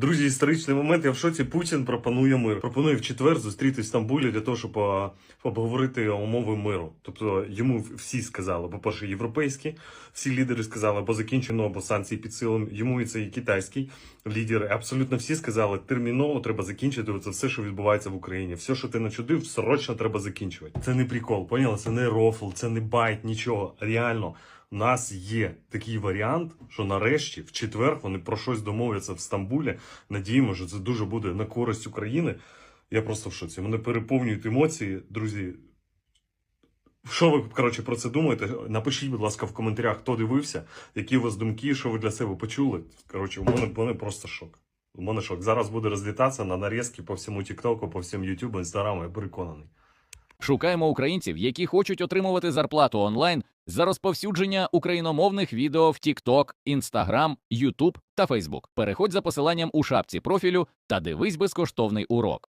Друзі, історичний момент. Я в шоці. Путін пропонує мир. Пропонує в четвер зустріти в Стамбулі для того, щоб обговорити умови миру. Тобто йому всі сказали, по-перше, європейські, всі лідери сказали, або закінчено, або санкції під силом. Йому і це і китайський лідер. Абсолютно всі сказали, терміново треба закінчити це все, що відбувається в Україні. Все, що ти начудив, срочно треба закінчувати. Це не прикол, поняли? Це не рофл, це не байт, нічого. Реально. У нас є такий варіант, що нарешті в четвер вони про щось домовляться в Стамбулі. Надіємо, що це дуже буде на користь України. Я просто в шоці. Мене переповнюють емоції, друзі. Що ви коротше про це думаєте? Напишіть, будь ласка, в коментарях, хто дивився, які у вас думки, що ви для себе почули. Коротше, у мене, у мене просто шок. У мене шок. Зараз буде розлітатися на нарізки по всьому Тіктоку, по всьому Ютубу, Інстаграму, я переконаний. Шукаємо українців, які хочуть отримувати зарплату онлайн за розповсюдження україномовних відео в TikTok, Instagram, YouTube та Facebook. Переходь за посиланням у шапці профілю та дивись безкоштовний урок.